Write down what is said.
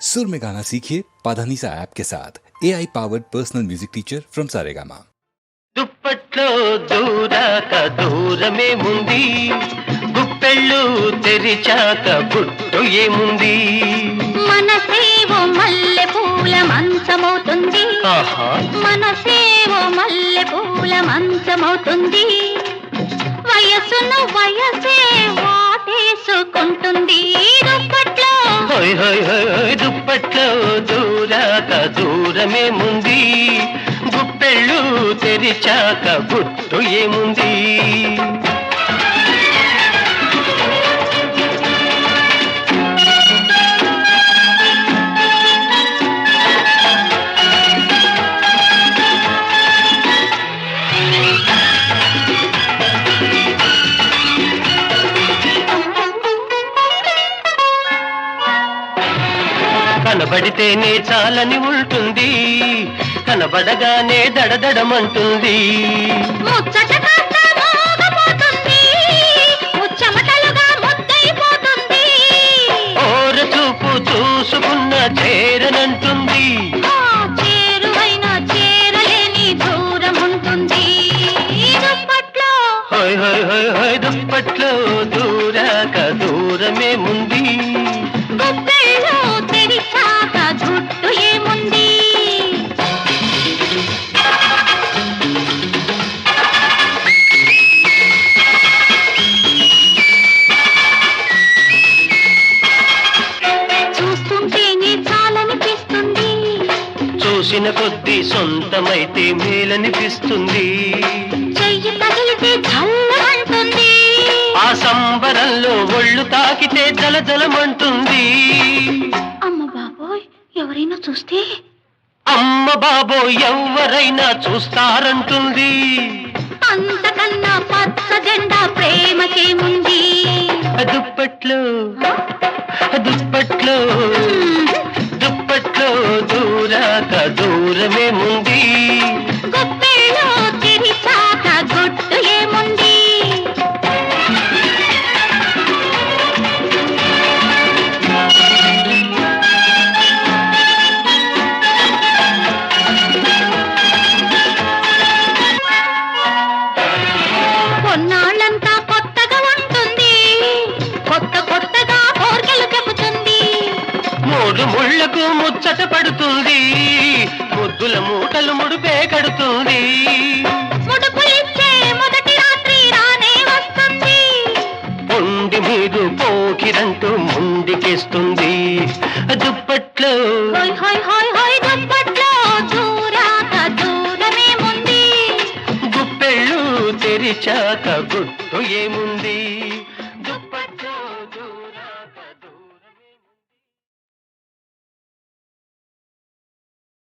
सुर में गाना सीखिए पाधानीसा ऐप के साथ A I powered personal music teacher from Saregama దుప్పట్లో దూరాక దూరమే ముంది గుప్పెళ్ళు తెరిచాక గుట్టు ఏముంది మనసేవో మల్లె పూల మంచమవుతుంది ఆహా మనసేవో మల్లె పూల మంచమవుతుంది వయసును వయసే వాటేసుకుంటుంది దుప్పట్లో హోయ్ హోయ్ హోయ్ హోయ్ దుప్పట్లో దూరాక దూరమే ముంది. గుప్పెళ్ళు తెరిచాక గుట్టు ఏముంది? కనబడితేనే చాలని ఉంటుంది. కనబడగానే దడదడమంటుంది. ఓర చూపు చూసుకున్న చేరనంటుంది. దుప్పట్లో దూరాక దూరమే ముందు. చూసిన కొద్దీ సొంతమైతే మేలనిపిస్తుంది. ఆ సంబరంలో ఒళ్ళు తాకితే జలజలమంటుంది. అమ్మ బాబోయ్ ఎవరైనా చూస్తే? అమ్మ బాబో ఎవరైనా చూస్తారంటుంది. అంతకన్నా పచ్చ జెండా ప్రేమకేముంది దూరాక దూరమే ముందు గుప్పెళ్ళు ముచ్చట పడుతుంది ముద్దుల మూటలు ముడిపే కడుతుంది. పొండి మీరు పోకిరంటూ ముండికేస్తుంది. దుప్పట్లో గుప్పెళ్ళు తెరిచాక గుట్టు ఏముంది?